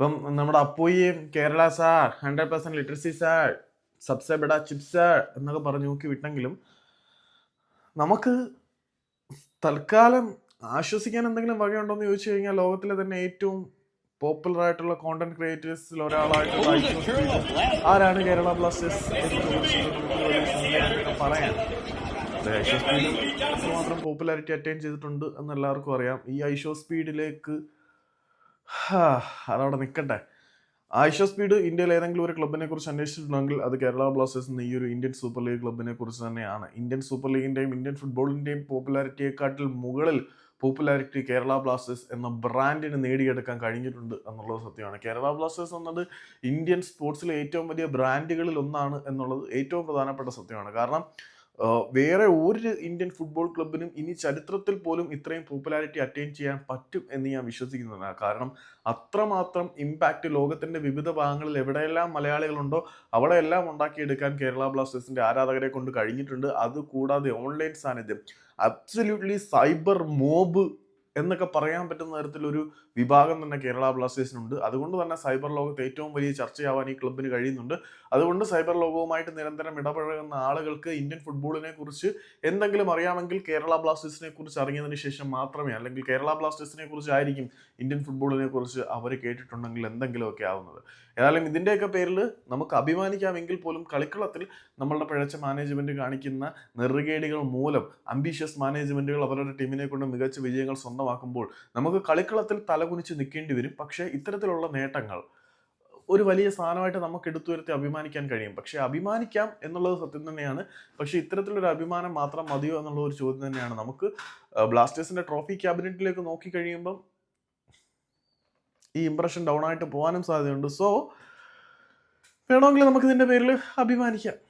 ഇപ്പം നമ്മുടെ അപ്പോയി Kerala sir hundred percent literacy sir Sabse ബെഡ ചിപ്സ് എന്നൊക്കെ പറഞ്ഞു നോക്കി വിട്ടെങ്കിലും നമുക്ക് തൽക്കാലം ആശ്വസിക്കാൻ എന്തെങ്കിലും വകയുണ്ടോ എന്ന് ചോദിച്ചു കഴിഞ്ഞാൽ ലോകത്തിലെ തന്നെ ഏറ്റവും പോപ്പുലർ ആയിട്ടുള്ള കോണ്ടന്റ് ക്രിയേറ്റേഴ്സിൽ ഒരാളായിട്ടുള്ള സ്പീഡ് ആരാണ് കേരള ബ്ലാസ്റ്റേഴ്സ് എന്ന് ചോദിച്ചാൽ നമുക്ക് വലിയ പറയാം അത് ഐഷോ സ്പീഡ്. പോപ്പുലാരിറ്റി അറ്റൈൻ ചെയ്തിട്ടുണ്ട് എന്ന് എല്ലാവർക്കും അറിയാം. ഈ ഐഷോ സ്പീഡിലേക്ക് അതവിടെ നിൽക്കട്ടെ ആയിഷ സ്പീഡ് ഇന്ത്യയിൽ ഏതെങ്കിലും ഒരു ക്ലബിനെ കുറിച്ച് അന്വേഷിച്ചിട്ടുണ്ടെങ്കിൽ അത് കേരള ബ്ലാസ്റ്റേഴ്സ് എന്ന ഈ ഒരു ഇന്ത്യൻ സൂപ്പർ ലീഗ് ക്ലബിനെ കുറിച്ച് തന്നെയാണ്. ഇന്ത്യൻ സൂപ്പർ ലീഗിന്റെയും ഇന്ത്യൻ ഫുട്ബോളിന്റെയും പോപ്പുലാരിറ്റിയെക്കാട്ടിൽ മുകളിൽ പോപ്പുലാരിറ്റി കേരള ബ്ലാസ്റ്റേഴ്സ് എന്ന ബ്രാൻഡിന് നേടിയെടുക്കാൻ കഴിഞ്ഞിട്ടുണ്ട് എന്നുള്ളത് സത്യമാണ്. കേരള ബ്ലാസ്റ്റേഴ്സ് എന്നത് ഇന്ത്യൻ സ്പോർട്സിലെ ഏറ്റവും വലിയ ബ്രാൻഡുകളിൽ ഒന്നാണ് എന്നുള്ളത് ഏറ്റവും പ്രധാനപ്പെട്ട സത്യമാണ്. കാരണം വേറെ ഒരു ഇന്ത്യൻ ഫുട്ബോൾ ക്ലബിനും ഇനി ചരിത്രത്തിൽ പോലും ഇത്രയും പോപ്പുലാരിറ്റി അറ്റൈൻ ചെയ്യാൻ പറ്റും എന്ന് ഞാൻ വിശ്വസിക്കുന്നതാണ് കാരണം അത്രമാത്രം ഇമ്പാക്റ്റ് ലോകത്തിന്റെ വിവിധ ഭാഗങ്ങളിൽ എവിടെയെല്ലാം മലയാളികളുണ്ടോ അവിടെയെല്ലാം ഉണ്ടാക്കിയെടുക്കാൻ കേരള ബ്ലാസ്റ്റേഴ്സിന്റെ ആരാധകരെ കൊണ്ട് കഴിഞ്ഞിട്ടുണ്ട്. അതുകൂടാതെ ഓൺലൈൻ സാന്നിധ്യം. അബ്സല്യൂട്ട്ലി സൈബർ മോബ് എന്നൊക്കെ പറയാൻ പറ്റുന്ന തരത്തിലൊരു വിഭാഗം തന്നെ കേരള ബ്ലാസ്റ്റേഴ്സിനുണ്ട്. അതുകൊണ്ട് തന്നെ സൈബർ ലോകത്ത് ഏറ്റവും വലിയ ചർച്ചയാവാൻ ഈ ക്ലബിന് കഴിയുന്നുണ്ട്. അതുകൊണ്ട് സൈബർ ലോകവുമായിട്ട് നിരന്തരം ഇടപഴകുന്ന ആളുകൾക്ക് ഇന്ത്യൻ ഫുട്ബോളിനെ കുറിച്ച് എന്തെങ്കിലും അറിയാമെങ്കിൽ കേരള ബ്ലാസ്റ്റേഴ്സിനെ കുറിച്ച് അറിഞ്ഞതിന് ശേഷം മാത്രമേ അല്ലെങ്കിൽ കേരള ബ്ലാസ്റ്റേഴ്സിനെ കുറിച്ച് ആയിരിക്കും ഇന്ത്യൻ ഫുട്ബോളിനെ കുറിച്ച് അവർ കേട്ടിട്ടുണ്ടെങ്കിൽ എന്തെങ്കിലുമൊക്കെ ആവുന്നത്. ഏതായാലും ഇതിന്റെയൊക്കെ പേരിൽ നമുക്ക് അഭിമാനിക്കാമെങ്കിൽ പോലും കളിക്കളത്തിൽ നമ്മളുടെ പിഴച്ച മാനേജ്മെന്റ് കാണിക്കുന്ന നെറുകേടികൾ മൂലം അംബീഷ്യസ് മാനേജ്മെന്റുകൾ അവരുടെ ടീമിനെ കൊണ്ട് മികച്ച വിജയങ്ങൾ സ്വന്തമാക്കുമ്പോൾ നമുക്ക് കളിക്കളത്തിൽ തലകുനിച്ച് നിൽക്കേണ്ടി വരും. പക്ഷേ ഇത്തരത്തിലുള്ള നേട്ടങ്ങൾ ഒരു വലിയ സ്ഥാനമായിട്ട് നമുക്ക് എടുത്തു വരുത്തി അഭിമാനിക്കാൻ കഴിയും. പക്ഷേ അഭിമാനിക്കാം എന്നുള്ളത് സത്യം തന്നെയാണ്. പക്ഷേ ഇത്തരത്തിലൊരു അഭിമാനം മാത്രം മതിയോ എന്നുള്ള ഒരു ചോദ്യം തന്നെയാണ്. നമുക്ക് ബ്ലാസ്റ്റേഴ്സിന്റെ ട്രോഫി ക്യാബിനറ്റിലേക്ക് നോക്കി കഴിയുമ്പം ഈ ഇംപ്രഷൻ ഡൗൺ ആയിട്ട് പോകാനും സാധ്യതയുണ്ട്. സോ വേണമെങ്കിൽ നമുക്ക് ഇതിന്റെ പേരിൽ അഭിമാനിക്കാം.